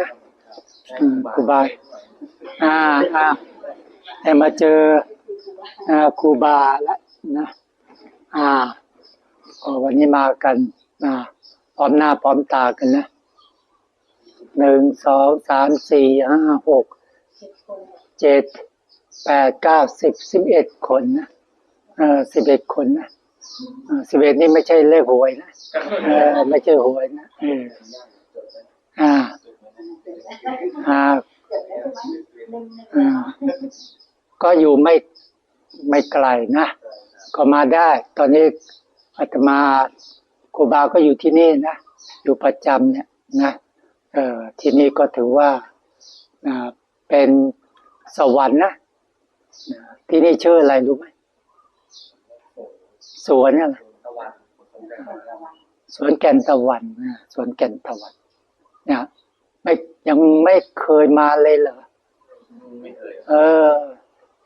นะครูบาอ่าอ่าแต่มาเจอครูบาแล้วนะอ่าวันนี้มากันอ่าพร้อมหน้าพร้อมตากันนะหนึ่งสองสามสี่ห้าหกเจ็ดแปดเก้าสิบสิบเอ็ดคนนะเออสิบเอ็ดคนนะสิบเอ็ดนี่ไม่ใช่เลขหวยนะเออไม่ใช่หวยนะเอออ่า อ่าอ่าก็อยู่ไม่ไม่ไกลนะ ก็มาได้ ตอนนี้อาตมาครูบาก็อยู่ที่นี่นะ อยู่ประจำเนี่ยนะเออที่นี่ก็ถือว่าอ่าเป็นสวรรค์นะนะที่นี่ชื่ออะไรรู้ไหมสวนอะไรสวนแก่นตะวันนะสวนแก่นตะวันเนี่ย ไม่ยังไม่เคยมาเลยเหรอไม่เคยเออ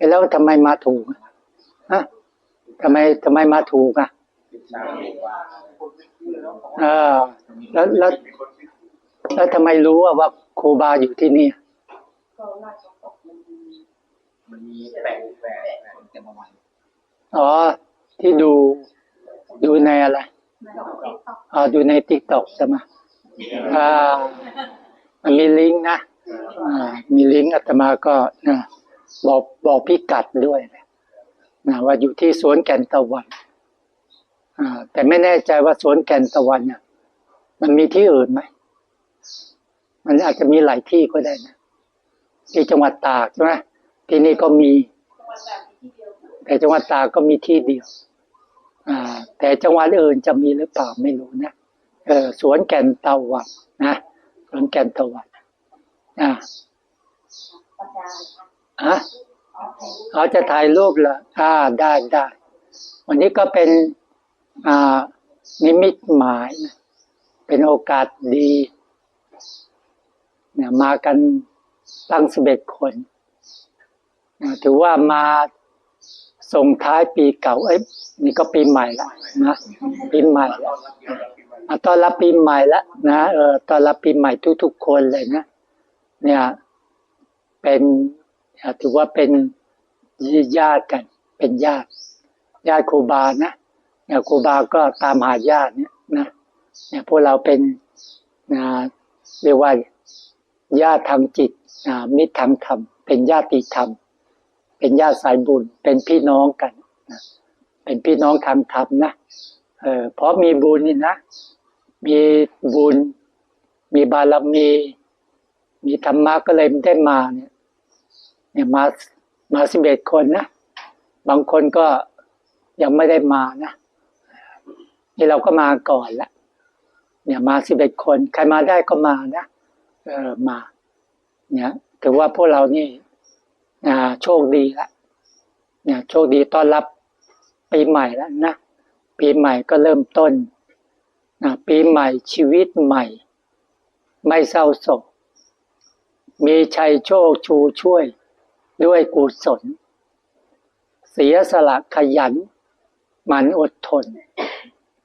แล้วทำไมมาถูกอะฮะทำไมทำไมมาถูกอะใช่ว่าเออแล้วแล้วแล้วทำไมรู้อะว่าครูบาอยู่ที่นี่มันมีแปลกแปลกคนเต็มวันอ๋อ ที่ดูดูในอะไรอ๋อดูในติ๊กต็อกใช่ไหมอ่า มันมีลิงก์นะอ่ามีลิงก์อาตมาก็นะบอกบอกพิกัดด้วยนะนะว่าอยู่ที่สวนแก่นตะวันอ่าแต่ไม่แน่ใจว่าสวนแก่นตะวันเนี่ยมันมีที่อื่นไหมมันอาจจะมีหลายที่ก็ได้นะที่จังหวัดตากใช่ไหมที่นี่ก็มี แต่จังหวัดตากก็มีที่เดียวอ่า แต่จังหวัดอื่นจะมีหรือเปล่าไม่รู้นะเออสวนแก่นตะวันนะ สวนแก่นตะวันอ่าอะเขาจะถ่ายรูปเหรออ่าได้ได้วันนี้ก็เป็นอ่านิมิตหมาย เป็นโอกาสดีเนี่ยมากันตั้งสิบเอ็ดคนถือว่ามาส่งท้ายปีเก่า เอ้ยนี่ก็ปีใหม่ละนะปีใหม่ ตอนรับปีใหม่แล้วนะเออตอนรับปีใหม่ทุกๆคนเลยนะ เนี่ยเป็นถือว่าเป็นญาติกัน เป็นญาติ ญาติครูบานะเนี่ยครูบาก็ตามหาญาติเนี่ยนะเนี่ยพวกเราเป็นนะเรียกว่าญาติทางจิตอ่ามิตรทางธรรม เป็นญาติธรรม เป็นญาติสายบุญ เป็นพี่น้องกันนะเป็นพี่น้องทางธรรมนะเออเพราะมีบุญนี่นะ มีบุญ มีบารมี มีธรรมะก็เลยได้มาเนี่ยเนี่ยมามาสิบเอ็ดคนนะ บางคนก็ยังไม่ได้มานะนี่เราก็มาก่อนละเนี่ยมาสิบเอ็ดคน ใครมาได้ก็มานะเออมา เนี่ยถือว่าพวกเรานี่อ่าโชคดีละเนี่ยโชคดีต้อนรับปีใหม่แล้วนะ ปีใหม่ก็เริ่มต้น นะปีใหม่ชีวิตใหม่ ไม่เศร้าโศก มีชัยโชคชูช่วยด้วยกุศล เสียสละขยัน หมั่นอดทน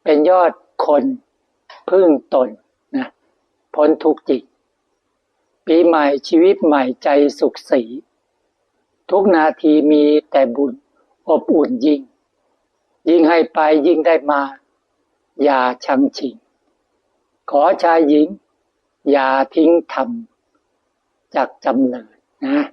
เป็นยอดคนพึ่งตนนะพ้นทุกจิต ปีใหม่ชีวิตใหม่ใจสุขสี ทุกนาทีมีแต่บุญอบอุ่นยิ่ง ยิ่งให้ไปยิ่งได้มา อย่าชังชิง ขอชายหญิง อย่าทิ้งธรรมจากจำเลยนะ